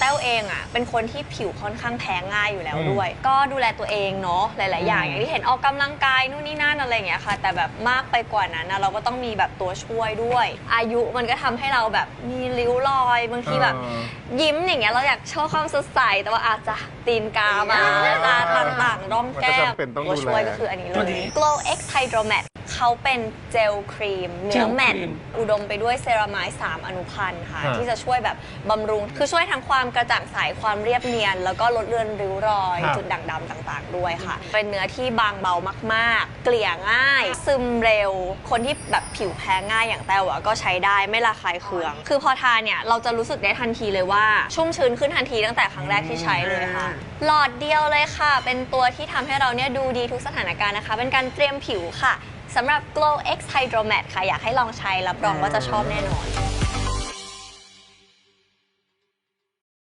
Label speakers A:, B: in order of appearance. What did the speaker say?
A: แต้วเองอะเป็นคนที่ผิวค่อนข้างแพ้ง่ายอยู่แล้วด้วย ก็ดูแลตัวเองเนาะหลาย ๆ อย่างอย่างที่เห็นออกกำลังกายนู่นนี่นั่นอะไรอย่างเงี้ยค่ะ แต่แบบมากไปกว่านั้นนะเราก็ต้องมีแบบตัวช่วยด้วย อายุมันก็ทำให้เราแบบมีริ้วรอยบางทีแบบ
B: เออ
A: ยิ้มอย่างเงี้ยเราอยากโชว์ความสดใสแต่ว่าอาจจะตีนกามา
B: อ่า
A: ตาต่างๆร่องแก้
B: มันก็
A: ม
B: จำเป็นต้อง
A: ตัวช่วย
B: ดูแล
A: ก็คืออันนี้เล
C: ตัวยนี้
A: Glow X Hydromat เขาเป็นเจลครีมเนื้อแมต
C: เจลครีม
A: อุดมไปด้วยเซรามาย3อนุพันธ์ค่ะ
B: ฮะ
A: ที่จะช่วยแบบบำรุง คือช่วยทั้งความกระจ่างใสความเรียบเนียน แล้วก็ลดเลือนริ้วรอย
B: ครับ
A: จุดด่างดำต่างๆ ด้วยค่ะ เป็นเนื้อที่บางเบามากๆ เกลี่ยง่าย ซึมเร็ว คนที่แบบผิวแพ้ง่ายอย่างแต้วอะก็ใช้ได้ไม่ระคายเคือง คือพอทานเนี่ยเราจะรู้สึกได้ทันทีเลยว่า ชุ่มชื้นขึ้นทันทีตั้งแต่ครั้งแรกที่ใช้เลยค่ะ หลอดเดียวเลยค่ะ เป็นตัวที่ทำให้เราเนี่ยดูดีทุกสถานการณ์นะคะ เป็นการเตรียมผิวค่ะ สำหรับ Glow X Hydromat ค่ะ อยากให้ลองใช้รับรองว่าจะชอบแน่นอน